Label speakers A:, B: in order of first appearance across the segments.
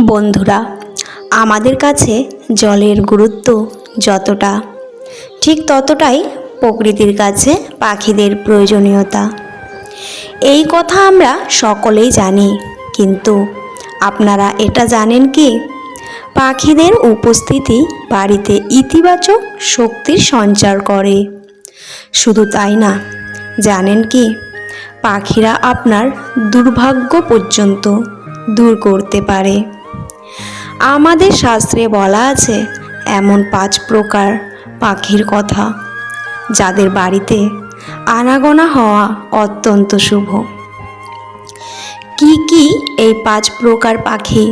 A: বন্ধুরা, আমাদের কাছে জলের গুরুত্ব যতটা, ঠিক ততটাই প্রকৃতির কাছে পাখিদের প্রয়োজনীয়তা। এই কথা আমরা সকলেই জানি, কিন্তু আপনারা এটা জানেন কি? পাখিদের উপস্থিতি বাড়িতে ইতিবাচক শক্তির সঞ্চার করে। শুধু তাই না, জানেন কি? পাখিরা আপনার দুর্ভাগ্য পর্যন্ত দূর করতে পারে। আমাদের শাস্ত্রে বলা আছে, এমন পাঁচ প্রকার পাখির কথা, যাদের বাড়িতে আনাগোনা হওয়া অত্যন্ত শুভ। কি কি এই পাঁচ প্রকার পাখি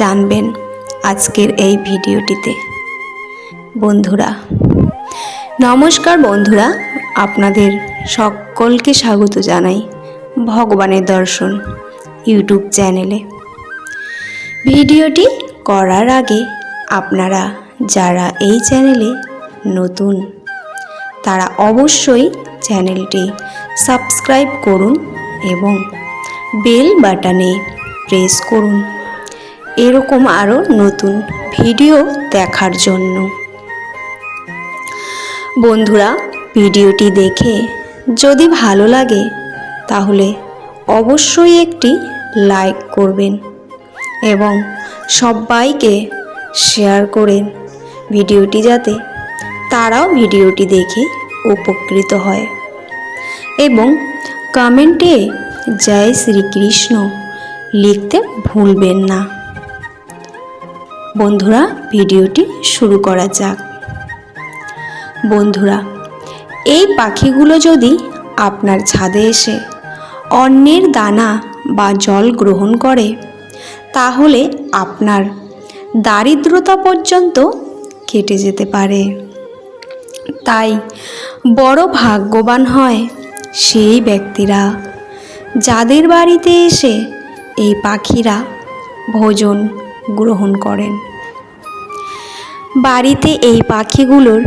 A: জানবেন আজকের এই ভিডিওটিতে? বন্ধুরা, নমস্কার বন্ধুরা, আপনাদের সকলকে স্বাগত জানাই ভগবানের দর্শন ইউটিউব চ্যানেলে। ভিডিওটি করার আগে আপনারা যারা এই চ্যানেলে নতুন, তারা অবশ্যই চ্যানেলটি সাবস্ক্রাইব করুন এবং বেল বাটনে প্রেস করুন। এরকম আরও নতুন ভিডিও দেখার জন্য। বন্ধুরা, ভিডিওটি দেখে যদি ভালো লাগে, তাহলে অবশ্যই একটি লাইক করবেন। এবং সবাইকে শেয়ার করেন ভিডিওটি যাতে তারাও ভিডিওটি দেখে উপকৃত হয়। এবং কমেন্টে জয় শ্রীকৃষ্ণ লিখতে ভুলবেন না। বন্ধুরা, ভিডিওটি শুরু করা যাক। বন্ধুরা, এই পাখিগুলো যদি আপনার ছাদে এসে অন্যের দানা বা জল গ্রহণ করে তাহলে আপনার দারিদ্রতা পর্যন্ত কেটে যেতে পারে। তাই বড় ভাগ্যবান হয় সেই ব্যক্তিরা, যাদের বাড়িতে এসে এই পাখিরা ভোজন গ্রহণ করেন। বাড়িতে এই পাখিগুলোর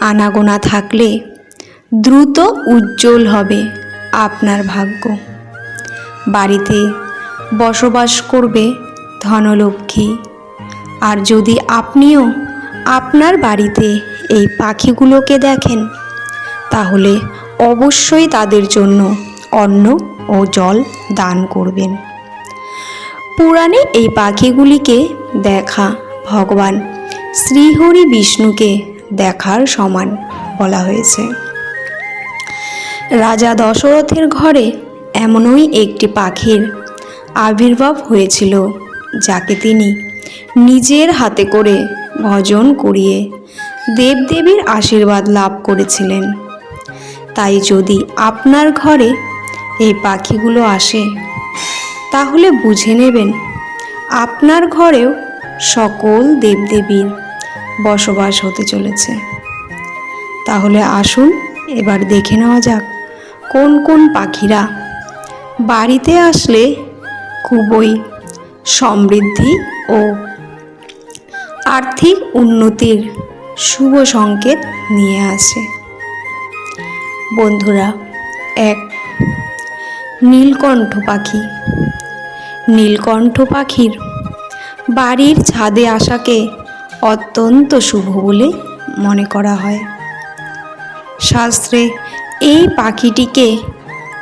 A: আনাগোনা থাকলে দ্রুত উজ্জ্বল হবে আপনার ভাগ্য। বাড়িতে বসবাস করবে ধনলক্ষ্মী। আর যদি আপনিও আপনার বাড়িতে এই পাখিগুলোকে দেখেন, তাহলে অবশ্যই তাদের জন্য অন্ন ও জল দান করবেন। পুরাণে এই পাখিগুলিকে দেখা ভগবান শ্রীহরি বিষ্ণুকে দেখার সমান বলা হয়েছে। রাজা দশরথের ঘরে এমনই একটি পাখির আবির্ভাব হয়েছিল যাকে তিনি নিজের হাতে করে ভজন করিয়ে দেবদেবীর আশীর্বাদ লাভ করেছিলেন। তাই যদি আপনার ঘরে এই পাখিগুলো আসে, তাহলে বুঝে নেবেন আপনার ঘরেও সকল দেবদেবীর বসবাস হতে চলেছে। তাহলে আসুন, এবার দেখে নেওয়া যাক কোন কোন পাখিরা বাড়িতে আসলে খুবই সমৃদ্ধি ও আর্থিক উন্নতির শুভ সংকেত নিয়ে আসে। বন্ধুরা, এক, নীলকণ্ঠ পাখি। নীলকণ্ঠ পাখির বাড়ির ছাদে আসাকে অত্যন্ত শুভ বলে মনে করা হয়। শাস্ত্রে এই পাখিটিকে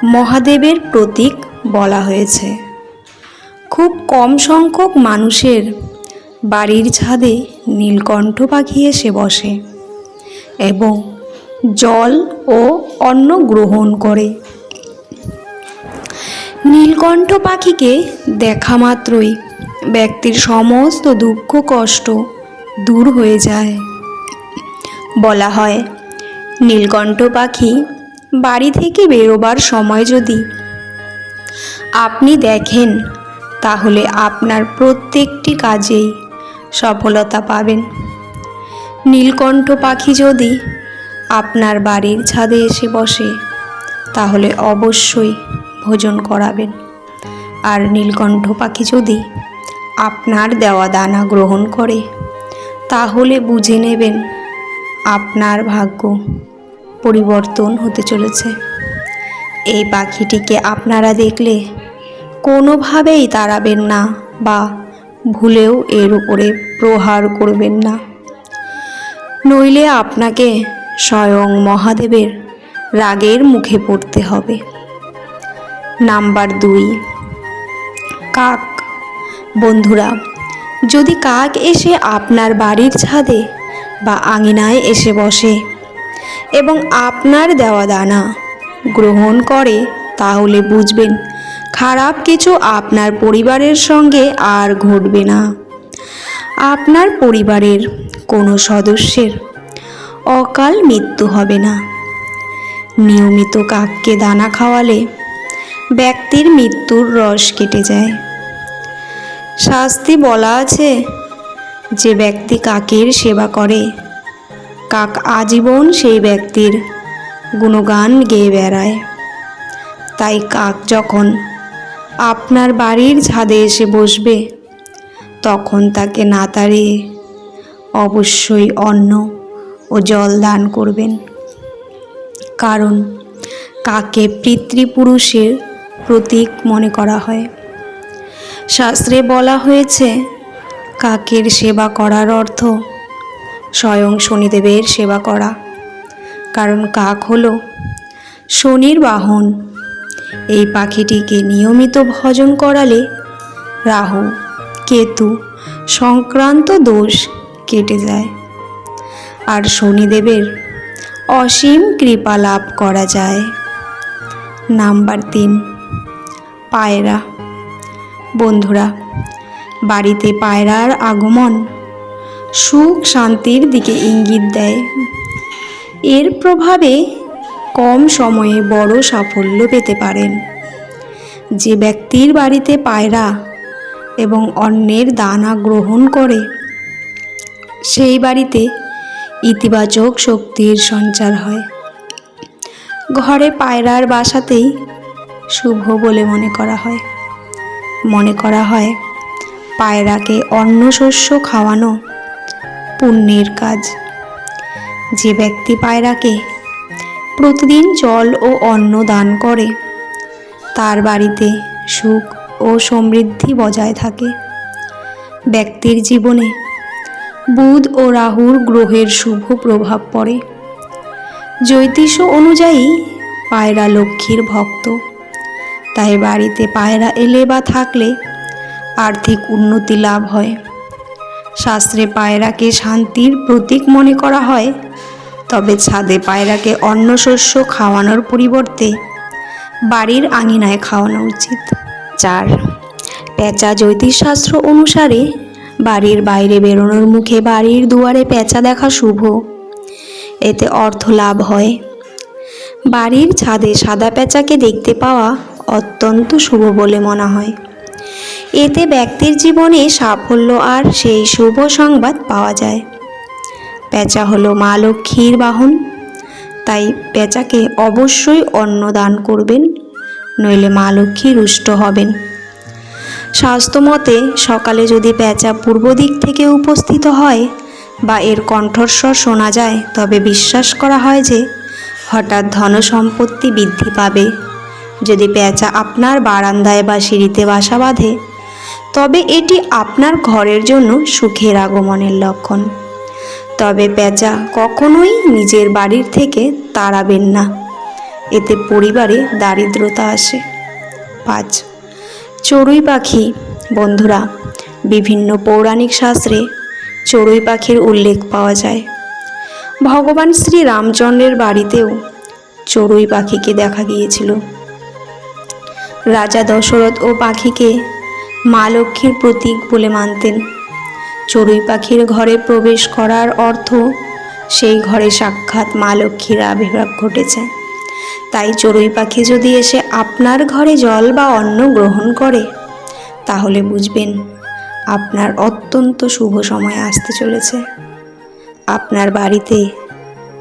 A: মহাদেবের প্রতীক বলা হয়েছে। খুব কম সংখ্যক মানুষের। বাড়ির ছাদে নীলকণ্ঠ পাখি এসে বসে এবং জল ও অন্ন গ্রহণ করে। নীলকণ্ঠ পাখিকে দেখা মাত্রই ব্যক্তির সমস্ত দুঃখ, কষ্ট দূর হয়ে যায়। বলা হয়, নীলকণ্ঠ পাখি বাড়ি থেকে বেরোবার সময় যদি আপনি দেখেন তাহলে আপনার প্রত্যেকটি কাজেই সফলতা পাবেন। নীলকণ্ঠ পাখি যদি আপনার বাড়ির ছাদে এসে বসে, তাহলে অবশ্যই ভোজন করাবেন। আর নীলকণ্ঠ পাখি যদি আপনার দেওয়া দানা গ্রহণ করে, তাহলে বুঝে নেবেন আপনার ভাগ্য পরিবর্তন হতে চলেছে। এই পাখিটিকে আপনারা দেখলে কোনোভাবেই তাড়াবেন না বা ভুলেও এর উপরে প্রহার করবেন না। নইলে আপনাকে স্বয়ং মহাদেবের রাগের মুখে পড়তে হবে। নাম্বার দুই। কাক। বন্ধুরা, যদি কাক এসে আপনার বাড়ির ছাদে বা আঙিনায় এসে বসে এবং আপনার দেওয়া দানা গ্রহণ করে, তাহলে বুঝবেন খারাপ কিছু আপনার পরিবারের সঙ্গে আর ঘটবে না। আপনার পরিবারের কোনো সদস্যের অকাল মৃত্যু হবে না। নিয়মিত কাককে দানা খাওয়ালে ব্যক্তির মৃত্যুর রস কেটে যায়। শাস্তি বলা আছে, যে ব্যক্তি কাকের সেবা করে, কাক আজীবন সেই ব্যক্তির গুণগান গেয়ে বেড়ায়। তাই কাক যখন আপনার বাড়ির ছাদে এসে বসবে। তখন তাকে না তাড়িয়ে অবশ্যই অন্ন ও জল দান করবেন। কারণ কাকে পিতৃপুরুষের প্রতীক মনে করা হয়। শাস্ত্রে বলা হয়েছে, কাকের সেবা করার অর্থ স্বয়ং শনিদেবের সেবা করা। কারণ কাক হলো শনির বাহন। এই পাখিটিকে নিয়মিত ভজন করালে রাহু, কেতু, সংক্রান্ত দোষ কেটে যায়। আর শনিদেবের অসীম কৃপা লাভ করা যায়। নাম্বার তিন, পায়রা। বন্ধুরা, বাড়িতে পায়রার আগমন সুখ শান্তির দিকে ইঙ্গিত দেয়। এর প্রভাবে কম সময়ে বড় সাফল্য পেতে পারেন। যে ব্যক্তির বাড়িতে পায়রা এবং অন্যের দানা গ্রহণ করে, সেই বাড়িতে ইতিবাচক শক্তির সঞ্চার হয়। ঘরে পায়রার বাসাতেই শুভ বলে মনে করা হয়। মনে করা হয়, পায়রাকে অন্ন শস্য খাওয়ানো পুণ্যের কাজ। যে ব্যক্তি পায়রাকে প্রতিদিন জল ও অন্ন দান করে। তার বাড়িতে সুখ ও সমৃদ্ধি বজায় থাকে। ব্যক্তির জীবনে বুধ ও রাহুর গ্রহের শুভ প্রভাব পড়ে। জ্যোতিষ অনুযায়ী পায়রা লক্ষ্মীর ভক্ত। তাই বাড়িতে পায়রা এলে বা থাকলে আর্থিক উন্নতি লাভ হয়। শাস্ত্রে পায়রাকে শান্তির প্রতীক মনে করা হয়। তবে ছাদে পায়রাকে অন্য শস্য খাওয়ানোর পরিবর্তে বাড়ির আঙিনায় খাওয়ানো উচিত। চার, পেঁচা জ্যোতিষশাস্ত্র অনুসারে বাড়ির বাইরে বেরোনোর মুখে বাড়ির দুয়ারে পেঁচা দেখা শুভ। এতে অর্থ লাভ হয়। বাড়ির ছাদে সাদা পেঁচাকে দেখতে পাওয়া অত্যন্ত শুভ বলে মনে হয়। এতে ব্যক্তির জীবনে সাফল্য আর সেই শুভ সংবাদ পাওয়া যায়। পেঁচা হলো মা লক্ষ্মীর বাহন। তাই পেঁচাকে অবশ্যই অন্ন দান করবেন, নইলে মা লক্ষ্মী রুষ্ট হবেন। স্বাস্থ্যমতে সকালে যদি পেঁচা পূর্ব দিক থেকে উপস্থিত হয় বা এর কণ্ঠস্বর শোনা যায়, তবে বিশ্বাস করা হয় যে হঠাৎ ধন সম্পত্তি বৃদ্ধি পাবে। যদি পেঁচা আপনার বারান্দায় বা সিঁড়িতে বাসা বাঁধে, তবে এটি আপনার ঘরের জন্য সুখের আগমনের লক্ষণ। তবে পেঁচা কখনোই নিজের বাড়ির থেকে তাড়াবেন না। এতে পরিবারে দারিদ্রতা আসে। পাঁচ, চড়ুই পাখি। বন্ধুরা, বিভিন্ন পৌরাণিক শাস্ত্রে চড়ুই পাখির উল্লেখ পাওয়া যায়। ভগবান শ্রী রামচন্দ্রের বাড়িতেও চড়ুই পাখিকে দেখা গিয়েছিল। রাজা দশরথ ও পাখিকে মা লক্ষ্মীর প্রতীক বলে মানতেন। চড়ুই পাখির ঘরে প্রবেশ করার অর্থ সেই ঘরে সাক্ষাৎ মা লক্ষ্মীর আবির্ভাব ঘটেছে। তাই চড়ুই পাখি যদি এসে আপনার ঘরে জল বা অন্ন গ্রহণ করে, তাহলে বুঝবেন আপনার অত্যন্ত শুভ সময় আসতে চলেছে। আপনার বাড়িতে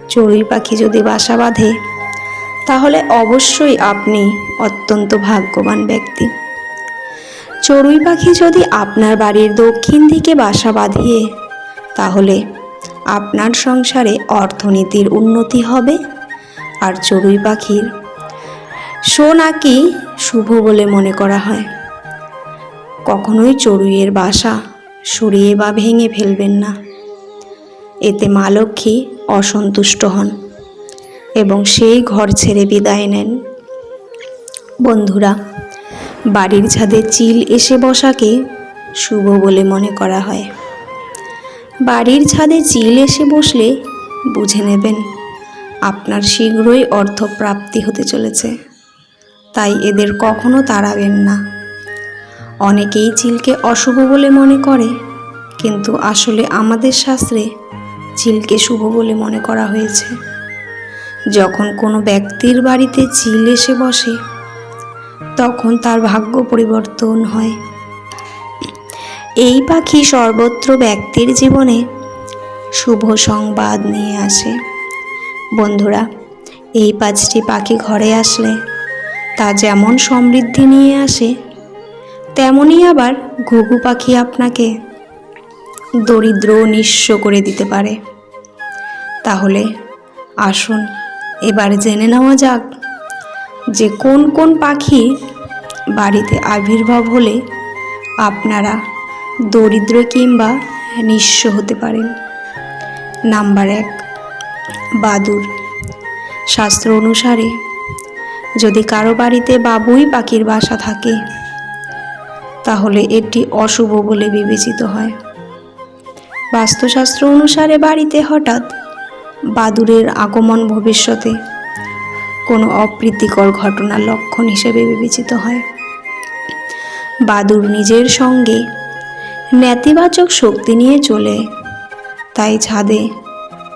A: চড়ুই পাখি যদি বাসা বাঁধে, তাহলে অবশ্যই আপনি অত্যন্ত ভাগ্যবান ব্যক্তি। চড়ুই পাখি যদি আপনার বাড়ির দক্ষিণ দিকে বাসা বাঁধিয়ে, তাহলে আপনার সংসারে অর্থনীতির উন্নতি হবে। আর চড়ুই পাখির শো নাকি শুভ বলে মনে করা হয়। কখনোই চড়ুইয়ের বাসা সরিয়ে বা ভেঙে ফেলবেন না। এতে মা লক্ষ্মী অসন্তুষ্ট হন এবং সেই ঘর ছেড়ে বিদায় নেন। বন্ধুরা বাড়ির ছাদে চিল এসে বসাকে শুভ বলে মনে করা হয়। বাড়ির ছাদে চিল এসে বসলে বুঝে নেবেন, আপনার শীঘ্রই অর্থ প্রাপ্তি হতে চলেছে। তাই এদের কখনো তাড়াবেন না। অনেকেই চিলকে অশুভ বলে মনে করে, কিন্তু আসলে আমাদের শাস্ত্রে চিলকে শুভ বলে মনে করা হয়েছে। যখন কোনো ব্যক্তির বাড়িতে চিল এসে বসে তখন তার ভাগ্য পরিবর্তন হয়। এই পাখি সর্বত্র ব্যক্তির জীবনে শুভ সংবাদ নিয়ে আসে। বন্ধুরা, এই পাঁচটি পাখি ঘরে আসলে তা যেমন সমৃদ্ধি নিয়ে আসে, তেমনই আবার ঘুঘু পাখি আপনাকে দরিদ্র নিঃস্ব করে দিতে পারে। তাহলে আসুন, এবার জেনে নেওয়া যাক যে কোন কোন পাখি বাড়িতে আবির্ভাব হলে আপনারা দরিদ্র কিংবা নিঃস্ব হতে পারেন। নাম্বার এক, বাদুর। শাস্ত্র অনুসারে যদি কারও বাড়িতে বাবুই পাখির বাসা থাকে, তাহলে এটি অশুভ বলে বিবেচিত হয়। বাস্তুশাস্ত্র অনুসারে বাড়িতে হঠাৎ বাদুরের আগমন ভবিষ্যতে অপ্রীতিকর ঘটনার লক্ষণ হিসেবে বিবেচিত হয়। বাদুর নিজের সঙ্গে নেতিবাচক শক্তি নিয়ে চলে। তাই ছাদে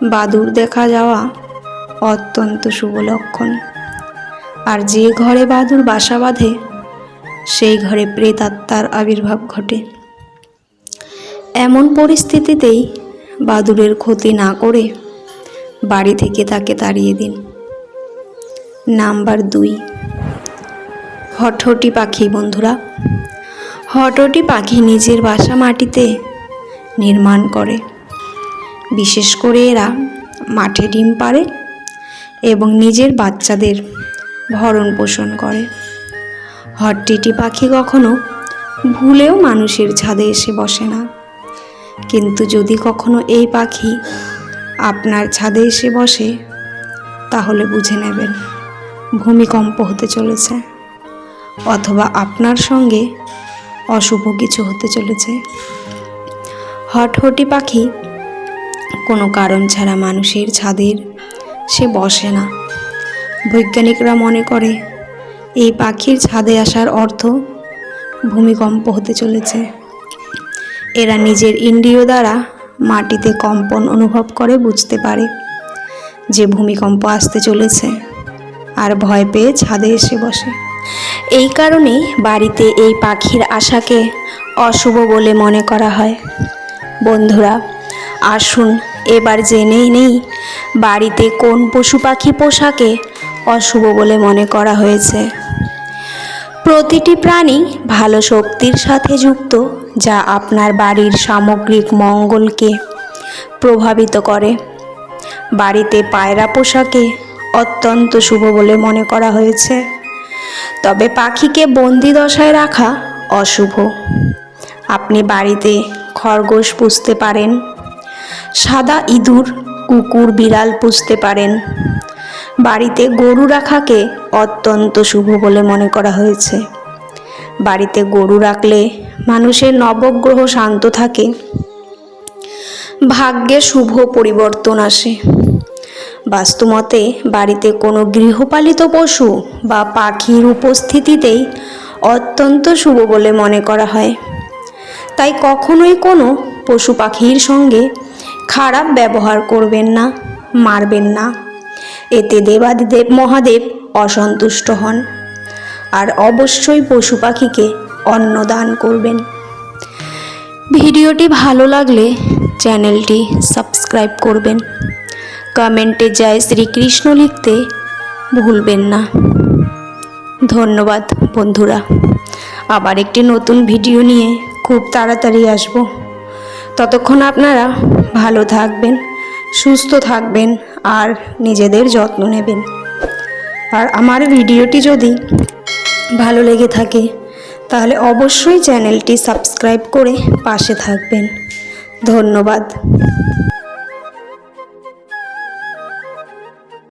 A: বাদুর দেখা যাওয়া অত্যন্ত শুভ লক্ষণ। আর যে ঘরে বাদুর বাসা বাঁধে, সেই ঘরে প্রেতাত্মার আবির্ভাব ঘটে। এমন পরিস্থিতিতেই বাদুরের ক্ষতি না করে বাড়ি থেকে তাকে তাড়িয়ে দিন। নাম্বার দুই। হটহটি পাখি, বন্ধুরা। হটহটি পাখি নিজের বাসা মাটিতে নির্মাণ করে। বিশেষ করে এরা মাঠে ডিম পাড়ে এবং নিজের বাচ্চাদের ভরণ পোষণ করে। হটটিটি পাখি কখনো ভুলেও মানুষের ছাদে এসে বসে না। কিন্তু যদি কখনো এই পাখি আপনার ছাদে এসে বসে, তাহলে বুঝে নেবেন। ভূমিকম্প হতে চলেছে। অথবা আপনার সঙ্গে অশুভ কিছু হতে চলেছে। হটহটি পাখি কোনো কারণ ছাড়া মানুষের ছাদের সে বসে না। বৈজ্ঞানিকরা মনে করে, এই পাখির ছাদে আসার অর্থ ভূমিকম্প হতে চলেছে। এরা নিজের ইন্দ্রিয় দ্বারা মাটিতে কম্পন অনুভব করে, বুঝতে পারে যে ভূমিকম্প আসতে চলেছে। আর ভয় পেয়ে ছাদে এসে বসে। এই কারণে বাড়িতে এই পাখির আশাকে অশুভ বলে মনে করা হয়। বন্ধুরা, আসুন এবার জেনেই নেই বাড়িতে কোন পশু পাখি পোশাকে অশুভ বলে মনে করা হয়েছে। প্রতিটি প্রাণী ভালো শক্তির সাথে যুক্ত, যা আপনার বাড়ির সামগ্রিক মঙ্গলকে প্রভাবিত করে। বাড়িতে পায়রা পোশাকে অত্যন্ত শুভ বলে মনে করা হয়েছে। তবে পাখিকে বন্দি দশায় রাখা অশুভ। আপনি বাড়িতে খরগোশ পুষতে পারেন, সাদা ইঁদুর, কুকুর, বিড়াল পুষতে পারেন। বাড়িতে গরু রাখাকে অত্যন্ত শুভ বলে মনে করা হয়েছে। বাড়িতে গরু রাখলে মানুষের নবগ্রহ শান্ত থাকে। ভাগ্যে শুভ পরিবর্তন আসে। বাস্তুমতে বাড়িতে কোনো গৃহপালিত পশু বা পাখির উপস্থিতিতেই অত্যন্ত শুভ বলে মনে করা হয়। তাই কখনোই কোনো পশু পাখির সঙ্গে খারাপ ব্যবহার করবেন না, মারবেন না। এতে দেবাদিদেব মহাদেব অসন্তুষ্ট হন আর অবশ্যই পশু পাখিকে অন্ন দান করবেন। ভিডিওটি ভালো লাগলে চ্যানেলটি সাবস্ক্রাইব করবেন। কমেন্টে জয় শ্রীকৃষ্ণ লিখতে ভুলবেন না। ধন্যবাদ বন্ধুরা। আবার একটি নতুন ভিডিও নিয়ে খুব তাড়াতাড়ি আসব। ততক্ষণ আপনারা ভালো থাকবেন, সুস্থ থাকবেন আর নিজেদের যত্ন নেবেন। আর আমার ভিডিওটি যদি ভালো লেগে থাকে, তাহলে অবশ্যই চ্যানেলটি সাবস্ক্রাইব করে পাশে থাকবেন। ধন্যবাদ।